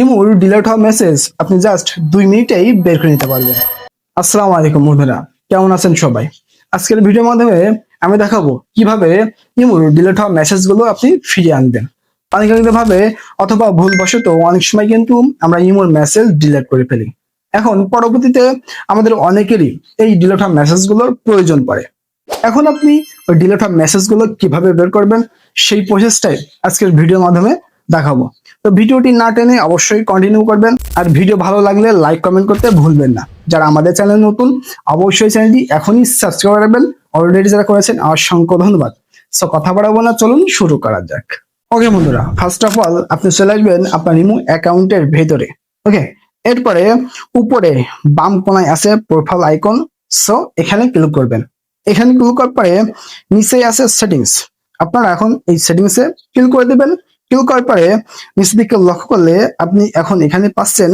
ইমোর delete হওয়া message আপনি just দুই মিনিটেই বের করে নিতে পারবেন। আসসালামু আলাইকুম বন্ধুরা, কেমন আছেন সবাই? আজকের ভিডিওর মাধ্যমে আমি দেখাবো কীভাবে ইমোর ডিলেট হওয়া মেসেজগুলো আপনি ফিরিয়ে আনবেন। অনেকাংশ ভাবে অথবা ভুলবশত অনেক সময় কিন্তু আমরা ইমোর মেসেজ ডিলেট করে ফেলি। এখন পরবর্তীতে আমাদের অনেকেরই এই ডিলেট হওয়া মেসেজগুলোর প্রয়োজন পড়ে। এখন আপনি ওই ডিলেট হওয়া মেসেজগুলো কীভাবে বের করবেন, সেই প্রসেসটাই আজকের ভিডিওর মাধ্যমে দেখাবো। তো ভিডিওটি না টেনে অবশ্যই কন্টিনিউ করবেন। আর ভিডিও ভালো লাগলে লাইক কমেন্ট করতে ভুলবেন না। যারা আমাদের চ্যানেল নতুন, অবশ্যই চ্যানেলটি এখনই সাবস্ক্রাইব করবেন অলরেডি যারা করেছেন, অসংখ্য ধন্যবাদ। সো কথা বাড়াবো না, চলুন শুরু করা যাক। ওকে বন্ধুরা ফার্স্ট অফ অল আপনি চলে আসবেন আপনার ইমো অ্যাকাউন্টের ভেতরে। ওকে এরপরে উপরে বাম কোনায় আছে প্রোফাইল আইকন সো এখানে ক্লিক করবেন। এখানে ক্লিক করার পরে নিচেই আছে সেটিংস আপনারা এখন এই সেটিংস ক্লিক করে দেবেন। ক্লিক করার পরে? নিচের লক্ষ্য করলে আপনি এখন এখানে পাচ্ছেন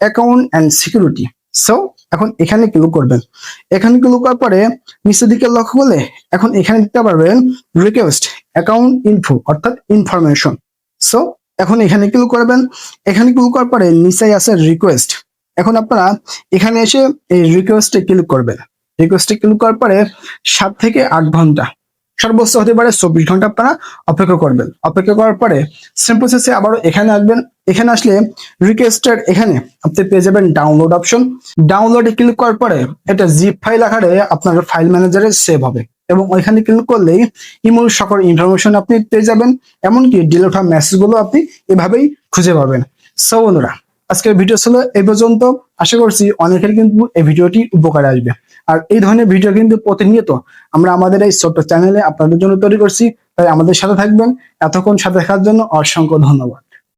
অ্যাকাউন্ট অ্যান্ড সিকিউরিটি সো এখন এখানে ক্লিক করবেন। এখানে ক্লিক করার পরে নিচের লক্ষ্য করলে এখন এখানে দিতে পারবেন রিকোয়েস্ট অ্যাকাউন্ট ইনফো অর্থাৎ ইনফরমেশন সো এখন এখানে ক্লিক করবেন। এখানে ক্লিক করার পরে নিচে আছে রিকোয়েস্ট এখন আপনারা এখানে এসে এই রিকোয়েস্টে ক্লিক করবেন। রিকোয়েস্টে ক্লিক করার পরে সাত থেকে আট ঘণ্টা। সর্বোচ্চ হতে পারে, চব্বিশ ঘণ্টা আপনারা অপেক্ষা করবেন। অপেক্ষা করার পরে সেম প্রসেসে আবারও এখানে আসবেন। এখানে আসলে রিকোয়েস্টের এখানে আপনি পেয়ে যাবেন ডাউনলোড অপশন ডাউনলোডে ক্লিক করার পরে এটা জিপ ফাইল আকারে আপনার ফাইল ম্যানেজারে সেভ হবে। এবং ওইখানে ক্লিক করলেই ইমোর সকল ইনফরমেশন আপনি পেয়ে যাবেন। এমনকি ডিলেট হওয়া মেসেজগুলো আপনি এভাবেই খুঁজে পাবেন। সো বন্ধুরা, আজকের ভিডিও ছিল এই পর্যন্ত। আশা করছি অনেকের কিন্তু এই ভিডিওটি উপকারে আসবে। আর এই ধরনের ভিডিও কিন্তু প্রতিনিয়ত আমরা আমাদের এই ছোট্ট চ্যানেলে আপনাদের জন্য তৈরি করছি। তাই আমাদের সাথে থাকবেন। এতক্ষণ সাথে থাকার জন্য অসংখ্য ধন্যবাদ।